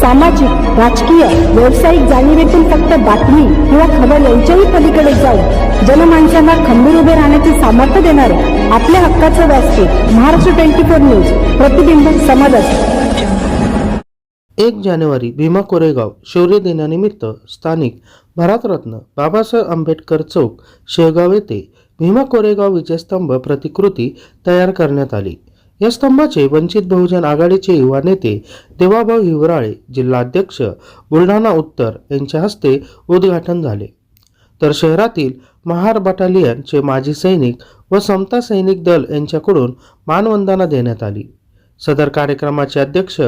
सामाजिक राजकीय व्यावसायिक जाणीवेतून फक्त बातमी किंवा खबर यांच्याही पलीकडे जाऊन जनमानसांना खंबीर उभे राहण्याचे सामर्थ्य देणारे आपल्या हक्काचं व्यासपीठ महाराष्ट्र ट्वेंटी फोर न्यूज प्रतिबिंब समाजात एक जानेवारी भीमा कोरेगाव शौर्य दिनानिमित्त स्थानिक भारतरत्न बाबासाहेब आंबेडकर चौक शेगाव येथे भीमा कोरेगाव विजयस्तंभ प्रतिकृती तयार करण्यात आली. या स्तंभाचे वंचित बहुजन आघाडीचे युवा नेते देवाभाऊ हिवराळे जिल्हाध्यक्ष बुलढाणा उत्तर यांच्या हस्ते उद्घाटन झाले. तर शहरातील महार बटालियनचे माजी सैनिक व समता सैनिक दल यांच्याकडून मानवंदना देण्यात आली. सदर कार्यक्रमाचे अध्यक्ष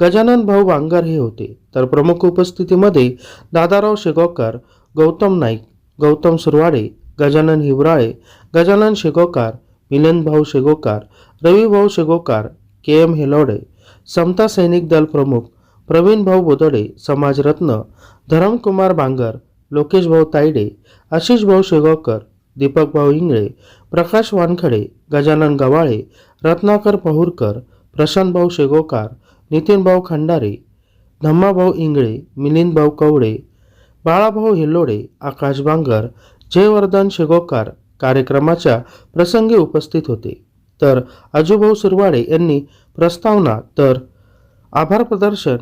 गजानन भाऊ वांगर हे होते. तर प्रमुख उपस्थितीमध्ये दादाराव शेगावकर गौतम नाईक गौतम सुरवाडे गजानन हिवराळे गजानन शेगावकर मिलनभाऊ शेगोकार रविभाऊ शेगोकार के एम हेलोडे समता सैनिक दल प्रमुख प्रवीण भाऊ बोदडे समाजरत्न धरमकुमार बांगर लोकेश भाऊ तायडे आशिषभाऊ शेगावकर दीपकभाऊ दीपक भाऊ इंगळे प्रकाश वानखडे गजानन गवाळे रत्नाकर पहुरकर प्रशांत भाऊ शेगोकार नितीनभाऊ खंडारे धम्माभाऊ इंगळे मिलिंदभाऊ कवडे बाळाभाऊ हिल्लोडे आकाश बांगर जयवर्धन शेगोकार कार्यक्रमाच्या प्रसंगी उपस्थित होते. तर अजूभाऊ सुरवाडे यांनी प्रस्तावना तर आभार प्रदर्शन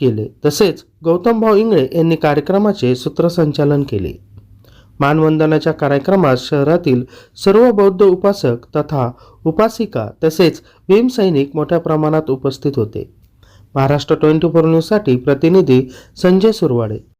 केले. तसेच गौतमभाऊ इंगळे यांनी कार्यक्रमाचे सूत्रसंचालन केले. मानवंदनाच्या कार्यक्रमात शहरातील सर्व बौद्ध उपासक तथा उपासिका तसेच भीमसैनिक मोठ्या प्रमाणात उपस्थित होते. महाराष्ट्र ट्वेंटी फोर न्यूजसाठी प्रतिनिधी संजय सुरवाडे.